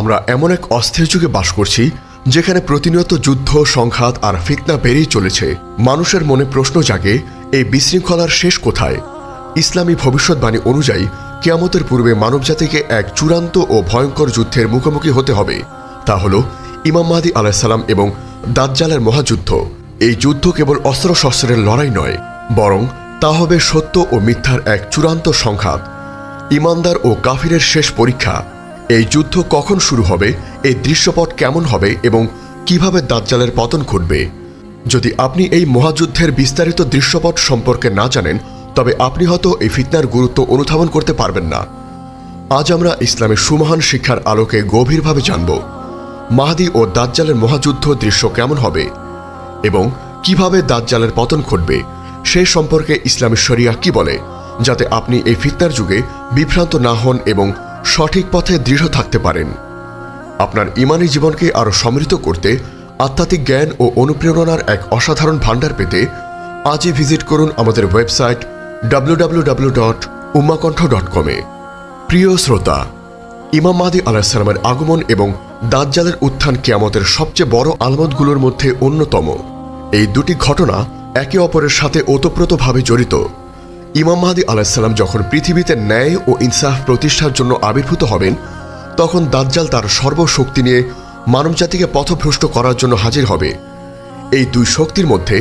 আমরা এমন এক অস্থির যুগে বাস করছি, যেখানে প্রতিনিয়ত যুদ্ধ, সংঘাত আর ফিতনা বেড়েই চলেছে। মানুষের মনে প্রশ্ন জাগে, এই বিশৃঙ্খলার শেষ কোথায়? ইসলামী ভবিষ্যৎবাণী অনুযায়ী, কেয়ামতের পূর্বে মানবজাতিকে এক চূড়ান্ত ও ভয়ঙ্কর যুদ্ধের মুখোমুখি হতে হবে। তা হল, ইমাম মাহাদি আলাহিসাল্লাম এবং দাজ্জালের মহাযুদ্ধ। এই যুদ্ধ কেবল অস্ত্রশস্ত্রের লড়াই নয়, বরং তা হবে সত্য ও মিথ্যার এক চূড়ান্ত সংঘাত। ইমানদার ও কাফিরের শেষ পরীক্ষা। এই যুদ্ধ কখন শুরু হবে? এই দৃশ্যপট কেমন হবে? এবং কীভাবে দাজ্জালের পতন ঘটবে? যদি আপনি এই মহাযুদ্ধের বিস্তারিত দৃশ্যপট সম্পর্কে না জানেন, তবে আপনি হয়তো এই ফিতনার গুরুত্ব অনুধাবন করতে পারবেন না। আজ আমরা ইসলামের সুমহান শিক্ষার আলোকে গভীরভাবে জানব, মাহাদি ও দাজ্জালের মহাযুদ্ধ দৃশ্য কেমন হবে? এবং কীভাবে দাজ্জালের পতন ঘটবে? সে সম্পর্কে ইসলামী শরিয়া কি বলে? যাতে আপনি এই ফিতনার যুগে বিভ্রান্ত না হন এবং সঠিক পথে দৃঢ় থাকতে পারেন। আপনার ইমানি জীবনকে আরও সমৃদ্ধ করতে আধ্যাত্মিক জ্ঞান ও অনুপ্রেরণার এক অসাধারণ ভাণ্ডার পেতে আজই ভিজিট করুন আমাদের ওয়েবসাইট ডাব্লিউডাব্লিউডাব্লিউ ডট ডট প্রিয় শ্রোতা, ইমাম মাদি আলাহিসাল্লামের আগমন এবং দাজ্জালের উত্থান কেয়ামতের সবচেয়ে বড় আলমতগুলোর মধ্যে অন্যতম। এই দুটি ঘটনা একে অপরের সাথে ওতপ্রোতভাবে জড়িত। ইমাম মাহাদি আলাহিসাল্লাম যখন পৃথিবীতে ন্যায় ও ইনসাফ প্রতিষ্ঠার জন্য আবির্ভূত হবেন, তখন দাজ্জাল তার সর্বশক্তি নিয়ে মানবজাতিকে পথভ্রষ্ট করার জন্য হাজির হবে। এই দুই শক্তির মধ্যে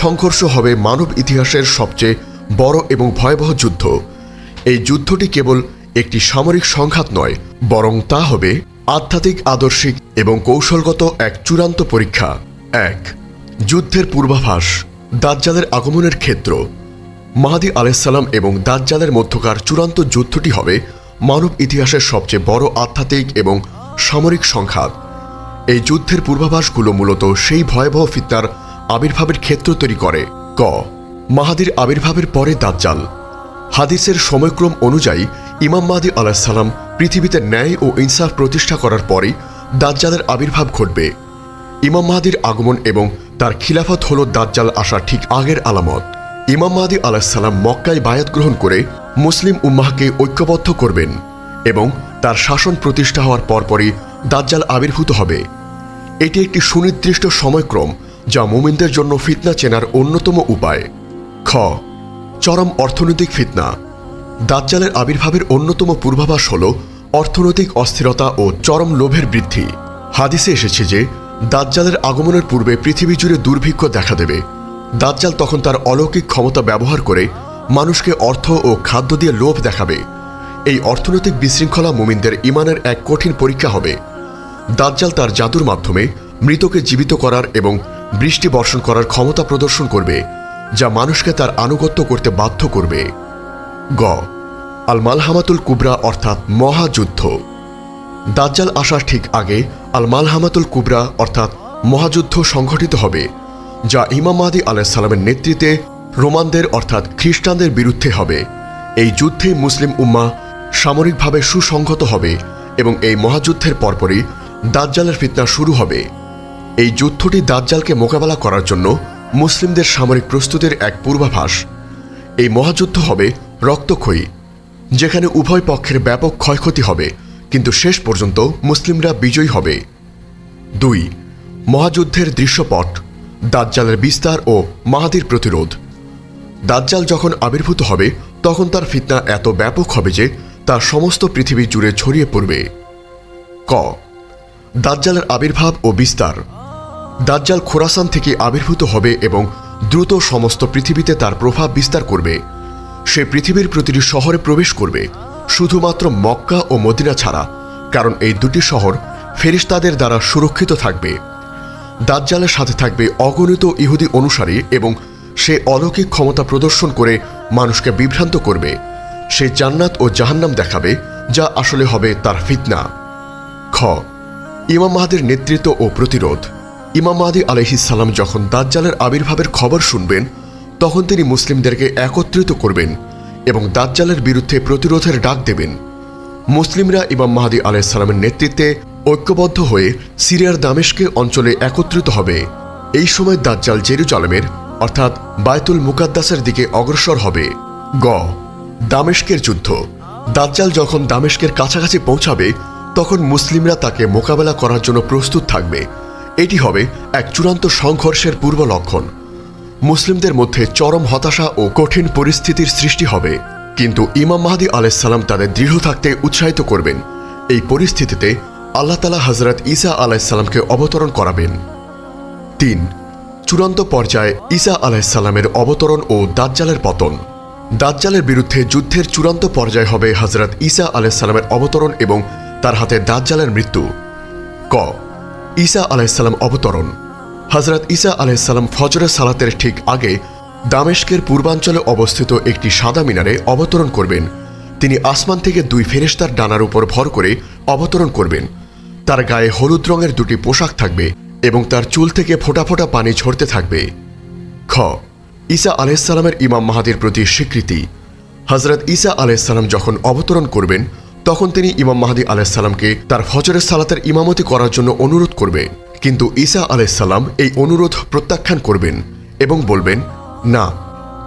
সংঘর্ষ হবে মানব ইতিহাসের সবচেয়ে বড় এবং ভয়াবহ যুদ্ধ। এই যুদ্ধটি কেবল একটি সামরিক সংঘাত নয়, বরং তা হবে আধ্যাত্মিক, আদর্শিক এবং কৌশলগত এক চূড়ান্ত পরীক্ষা। এক, যুদ্ধের পূর্বাভাস, দাজ্জালের আগমনের ক্ষেত্র। মাহাদি আলাইসাল্লাম এবং দাজ্জালের মধ্যকার চূড়ান্ত যুদ্ধটি হবে মানব ইতিহাসের সবচেয়ে বড় আধ্যাত্মিক এবং সামরিক সংঘাত। এই যুদ্ধের পূর্বাভাসগুলো মূলত সেই ভয়াবহ ফিতনার আবির্ভাবের ক্ষেত্র তৈরি করে। ক, মাহাদির আবির্ভাবের পরে দাজ্জাল। হাদিসের সময়ক্রম অনুযায়ী ইমাম মাহাদি আলাহিসাল্লাম পৃথিবীতে ন্যায় ও ইনসাফ প্রতিষ্ঠা করার পরই দাজ্জালের আবির্ভাব ঘটবে। ইমাম মাহাদির আগমন এবং তার খিলাফত হল দাজ্জাল আসার ঠিক আগের আলামত। ইমাম মাহাদি আলাহিসাল্লাম মক্কায় বায়াত গ্রহণ করে মুসলিম উম্মাহকে ঐক্যবদ্ধ করবেন এবং তার শাসন প্রতিষ্ঠা হওয়ার পরপরই দাজ্জাল আবির্ভূত হবে। এটি একটি সুনির্দিষ্ট সময়ক্রম যা মুমিনদের জন্য ফিতনা চেনার অন্যতম উপায়। খ. চরম অর্থনৈতিক ফিতনা। দাজ্জালের আবির্ভাবের অন্যতম পূর্বাভাস হল অর্থনৈতিক অস্থিরতা ও চরম লোভের বৃদ্ধি। হাদিসে এসেছে যে, দাজ্জালের আগমনের পূর্বে পৃথিবী জুড়ে দুর্ভিক্ষ দেখা দেবে। দাজ্জাল তখন তার অলৌকিক ক্ষমতা ব্যবহার করে মানুষকে অর্থ ও খাদ্য দিয়ে লোভ দেখাবে। এই অর্থনৈতিক বিশৃঙ্খলা মুমিনদের ইমানের এক কঠিন পরীক্ষা হবে। দাজ্জাল তার জাদুর মাধ্যমে মৃতকে জীবিত করার এবং বৃষ্টি বর্ষণ করার ক্ষমতা প্রদর্শন করবে, যা মানুষকে তার আনুগত্য করতে বাধ্য করবে। গ। আল মালহামাতুল কুবরা অর্থাৎ মহাযুদ্ধ। দাজ্জাল আসার ঠিক আগে আল মালহামাতুল কুবরা অর্থাৎ মহাযুদ্ধ সংঘটিত হবে। যা ইমাম মাহাদি আলাইসাল্লামের নেতৃত্বে রোমানদের অর্থাৎ খ্রিস্টানদের বিরুদ্ধে হবে। এই যুদ্ধে মুসলিম উম্মা সামরিকভাবে সুসংহত হবে এবং এই মহাযুদ্ধের পরপরই দাজ্জালের ফিতনা শুরু হবে। এই যুদ্ধটি দাজ্জালকে মোকাবেলা করার জন্য মুসলিমদের সামরিক প্রস্তুতির এক পূর্বাভাস। এই মহাযুদ্ধ হবে রক্তক্ষয়ী, যেখানে উভয় পক্ষের ব্যাপক ক্ষয়ক্ষতি হবে, কিন্তু শেষ পর্যন্ত মুসলিমরা বিজয়ী হবে। দুই, মহাযুদ্ধের দৃশ্যপট। দাজ্জালের বিস্তার ও মাহাদির প্রতিরোধ। দাজ্জাল যখন আবির্ভূত হবে, তখন তার ফিতনা এত ব্যাপক হবে যে তা সমস্ত পৃথিবী জুড়ে ছড়িয়ে পড়বে। ক। দাজ্জালের আবির্ভাব ও বিস্তার। দাজ্জাল খোরাসান থেকে আবির্ভূত হবে এবং দ্রুত সমস্ত পৃথিবীতে তার প্রভাব বিস্তার করবে। সে পৃথিবীর প্রতিটি শহরে প্রবেশ করবে, শুধুমাত্র মক্কা ও মদিনা ছাড়া, কারণ এই দুটি শহর ফেরিস্তাদের দ্বারা সুরক্ষিত থাকবে। দাজ্জালের সাথে থাকবে অগণিত ইহুদি অনুসারী এবং সে অলৌকিক ক্ষমতা প্রদর্শন করে মানুষকে বিভ্রান্ত করবে। সে জান্নাত ও জাহান্নাম দেখাবে, যা আসলে হবে তার ফিতনা। খ। ইমাম মাহাদের নেতৃত্ব ও প্রতিরোধ। ইমাম মাহাদি আলহিসাল্লাম যখন দাজ্জালের আবির্ভাবের খবর শুনবেন, তখন তিনি মুসলিমদেরকে একত্রিত করবেন এবং দাজ্জালের বিরুদ্ধে প্রতিরোধের ডাক দেবেন। মুসলিমরা ইমাম মাহাদি আলাইসাল্লামের নেতৃত্বে ঐক্যবদ্ধ হয়ে সিরিয়ার দামেশকে অঞ্চলে একত্রিত হবে। এই সময় দাজ্জাল জেরুজালেমের, অর্থাৎ বায়তুল মুকাদ্দাসের দিকে অগ্রসর হবে। গ. দামেশকের যুদ্ধ। দাজ্জাল যখন দামেশকের কাছাকাছি পৌঁছাবে, তখন মুসলিমরা তাকে মোকাবেলা করার জন্য প্রস্তুত থাকবে। এটি হবে এক চূড়ান্ত সংঘর্ষের পূর্ব লক্ষণ। মুসলিমদের মধ্যে চরম হতাশা ও কঠিন পরিস্থিতির সৃষ্টি হবে। কিন্তু ইমাম মাহাদি আলাইসাল্লাম তাদের দৃঢ় থাকতে উৎসাহিত করবেন। এই পরিস্থিতিতে আল্লাহ তালা হজরত ঈসা আলাইসাল্লামকে অবতরণ করাবেন। তিন, চূড়ান্ত পর্যায়ে ঈসা আলাইসাল্লামের অবতরণ ও দাজ্জালের পতন। দাজ্জালের বিরুদ্ধে যুদ্ধের চূড়ান্ত পর্যায় হবে হজরত ঈসা আলাইসাল্লামের অবতরণ এবং তার হাতে দাজ্জালের মৃত্যু। ক, ঈসা আলাইসাল্লাম অবতরণ। হজরত ঈসা আলাইসাল্লাম ফজরের সালাতের ঠিক আগে দামেস্কের পূর্বাঞ্চলে অবস্থিত একটি সাদা মিনারে অবতরণ করবেন। তিনি আসমান থেকে দুই ফেরেশতার ডানার উপর ভর করে অবতরণ করবেন। তার গায়ে হলুদ রঙের দুটি পোশাক থাকবে এবং তার চুল থেকে ফোঁটা ফোঁটা পানি ঝরতে থাকবে। খ, ঈসা আলাইসাল্লামের ইমাম মাহাদির প্রতি স্বীকৃতি। হজরত ঈসা আলাইসাল্লাম যখন অবতরণ করবেন, তখন তিনি ইমাম মাহাদি আলাইসাল্লামকে তার ফজরের সালাতের ইমামতি করার জন্য অনুরোধ করবে। কিন্তু ঈসা আলাইসাল্লাম এই অনুরোধ প্রত্যাখ্যান করবেন এবং বলবেন, না,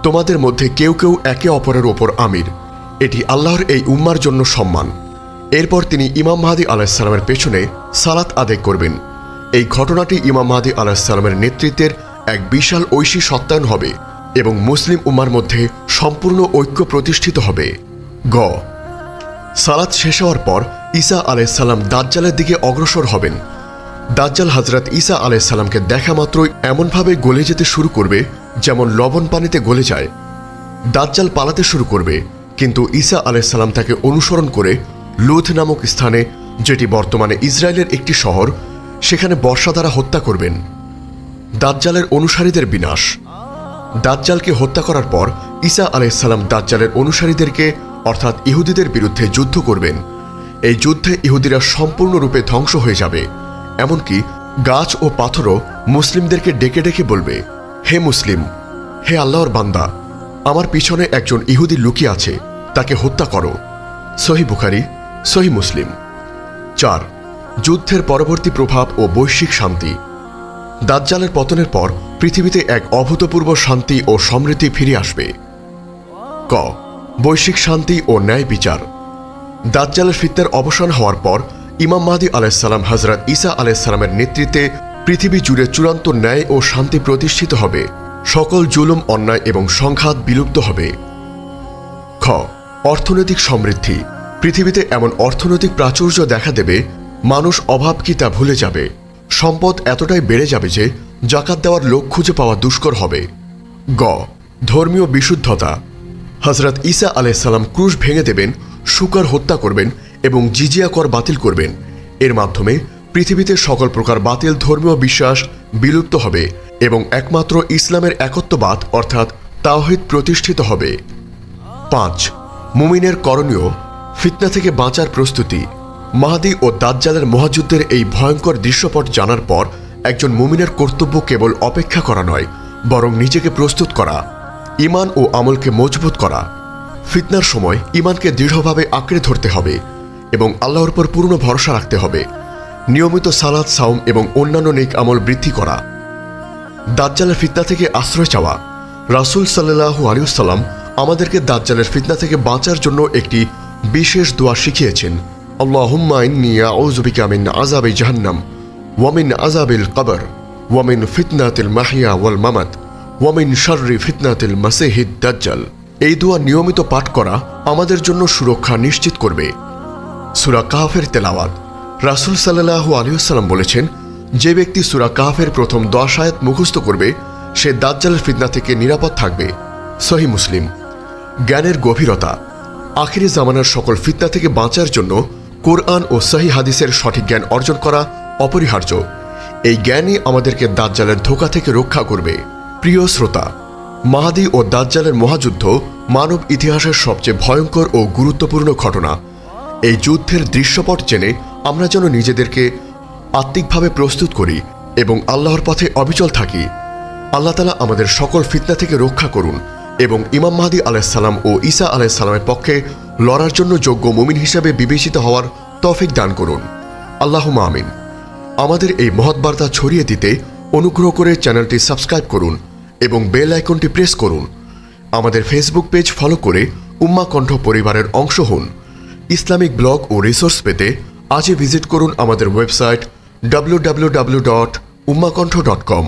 তোমাদের মধ্যে কেউ কেউ একে অপরের ওপর আমির। এটি আল্লাহর এই উম্মার জন্য সম্মান। এরপর তিনি ইমাম মাহাদি আলাহিসাল্লামের পেছনে সালাত আদায় করবেন। এই ঘটনাটি ইমাম মাহাদি আলাহিসাল্লামের নেতৃত্বের এক বিশাল ঐশী সত্যায়ন হবে এবং মুসলিম উম্মার মধ্যে সম্পূর্ণ ঐক্য প্রতিষ্ঠিত হবে। গ। সালাত শেষ হওয়ার পর ঈসা আলাইসাল্লাম দাজ্জালের দিকে অগ্রসর হবেন। দাজ্জাল হজরত ঈসা আলাইসাল্লামকে দেখা মাত্রই এমনভাবে গলে যেতে শুরু করবে যেমন লবণ পানিতে গলে যায়। দাজ্জাল পালাতে শুরু করবে, কিন্তু ঈসা আলাইসাল্লাম তাকে অনুসরণ করে লুথ নামক স্থানে, যেটি বর্তমানে ইসরায়েলের একটি শহর, সেখানে বর্ষা দ্বারা হত্যা করবেন। দাজ্জালের অনুসারীদের বিনাশ। দাজ্জালকে হত্যা করার পর ঈসা আলাইসাল্লাম দাজ্জালের অনুসারীদেরকে, অর্থাৎ ইহুদিদের বিরুদ্ধে যুদ্ধ করবেন। এই যুদ্ধে ইহুদিরা সম্পূর্ণরূপে ধ্বংস হয়ে যাবে। এমনকি গাছ ও পাথরও মুসলিমদেরকে ডেকে ডেকে বলবে, হে মুসলিম, হে আল্লাহর বান্দা, আমার পিছনে একজন ইহুদি লুকিয়ে আছে, তাকে হত্যা করো। সহি বুখারি সহি মুসলিম। চার, যুদ্ধের পরবর্তী প্রভাব ও বৈশ্বিক শান্তি। দাজ্জালের পতনের পর পৃথিবীতে এক অভূতপূর্ব শান্তি ও সমৃদ্ধি ফিরে আসবে। ক, বৈশ্বিক শান্তি ও ন্যায় বিচার। দাজ্জালের ফিতনার অবসান হওয়ার পর ইমাম মাহাদি আলাইসাল্লাম হজরত ঈসা আলাইসাল্লামের নেতৃত্বে পৃথিবী জুড়ে চূড়ান্ত ন্যায় ও শান্তি প্রতিষ্ঠিত হবে। সকল জুলুম, অন্যায় এবং সংঘাত বিলুপ্ত হবে। খ, অর্থনৈতিক সমৃদ্ধি। পৃথিবীতে এমন অর্থনৈতিক প্রাচুর্য দেখা দেবে, মানুষ অভাব কি তা ভুলে যাবে। সম্পদ এতটাই বেড়ে যাবে যে জাকাত দেওয়ার লোক খুঁজে পাওয়া দুষ্কর হবে। গ, ধর্মীয় বিশুদ্ধতা। হজরত ঈসা আলাইসাল্লাম ক্রুশ ভেঙে দেবেন, শুকর হত্যা করবেন এবং জিজিয়া কর বাতিল করবেন। এর মাধ্যমে পৃথিবীতে সকল প্রকার বাতিল ধর্মীয় বিশ্বাস বিলুপ্ত হবে এবং একমাত্র ইসলামের একত্ববাদ অর্থাৎ তাওহিদ প্রতিষ্ঠিত হবে। পাঁচ, মুমিনের করণীয় ফিতনা থেকে বাঁচার প্রস্তুতি। মাহাদি ও দাজ্জালের মহাযুদ্ধের এই ভয়ঙ্কর দৃশ্যপট জানার পর একজন মুমিনের কর্তব্য কেবল অপেক্ষা করা নয়, বরং নিজেকে প্রস্তুত করা ইমান ও আমলকে মজবুত করা। ফিতনার সময় ইমানকে দৃঢ়ভাবে আঁকড়ে ধরতে হবে এবং আল্লাহর উপর পূর্ণ ভরসা রাখতে হবে। নিয়মিত সালাদ সাউম এবং অন্যান্য নেক আমল বৃদ্ধি করা। দাজ্জালের ফিতনা থেকে আশ্রয় চাওয়া। রাসুল সাল্লাহু আলিউসাল্লাম আমাদেরকে দাজ্জালের ফিতনা থেকে বাঁচার জন্য একটি বিশেষ দোয়া শিখিয়েছেন, আল্লাহুম্মা ইন্নী আউযুবিকা জাহান্নাম, ওয়া মিন আযাবিল কবর, ওয়া মিন ফিতনাতিল মাহিয়া ওয়াল মামাত, ওয়া মিন শাররি ফিতনাতিল মাসিহিদ দাজ্জাল। এই দোয়া নিয়মিত পাঠ করা আমাদের জন্য সুরক্ষা নিশ্চিত করবে। সুরা কাহাফের তেলাওয়াত। রাসুল সাল্লাহু আলিয়াল্লাম বলেছেন, যে ব্যক্তি সুরা কাহাফের প্রথম দশ আয়াত মুখস্থ করবে, সে দাজ্জালের ফিতনা থেকে নিরাপদ থাকবে। সহি মুসলিম। জ্ঞানের গভীরতা। আখিরি জামানার সকল ফিতনা থেকে বাঁচার জন্য কোরআন ও সহি হাদিসের সঠিক জ্ঞান অর্জন করা অপরিহার্য। এই জ্ঞানই আমাদেরকে দাজ্জালের ধোকা থেকে রক্ষা করবে। প্রিয় শ্রোতা, মাহাদি ও দাজ্জালের মহাযুদ্ধ মানব ইতিহাসের সবচেয়ে ভয়ঙ্কর ও গুরুত্বপূর্ণ ঘটনা। এই যুদ্ধের দৃশ্যপট জেনে আমরা যেন নিজেদেরকে আত্মিকভাবে প্রস্তুত করি এবং আল্লাহর পথে অবিচল থাকি। আল্লাহ তালা আমাদের সকল ফিতনা থেকে রক্ষা করুন। এবং ইমাম মাহাদি আলাইসাল্লাম ও ঈসা আলাইসাল্লামের পক্ষে লড়ার জন্য যোগ্য মুমিন হিসাবে বিবেচিত হওয়ার তফিক দান করুন। আল্লাহ আমিন। আমাদের এই মহৎ বার্তা ছড়িয়ে দিতে অনুগ্রহ করে চ্যানেলটি সাবস্ক্রাইব করুন এবং বেল আইকনটি প্রেস করুন। আমাদের ফেসবুক পেজ ফলো করে উম্মা কণ্ঠ পরিবারের অংশ হন। ইসলামিক ব্লগ ও রিসোর্স পেতে আজই ভিজিট করুন আমাদের website W W W dot উম্মাকণ্ঠ dot কম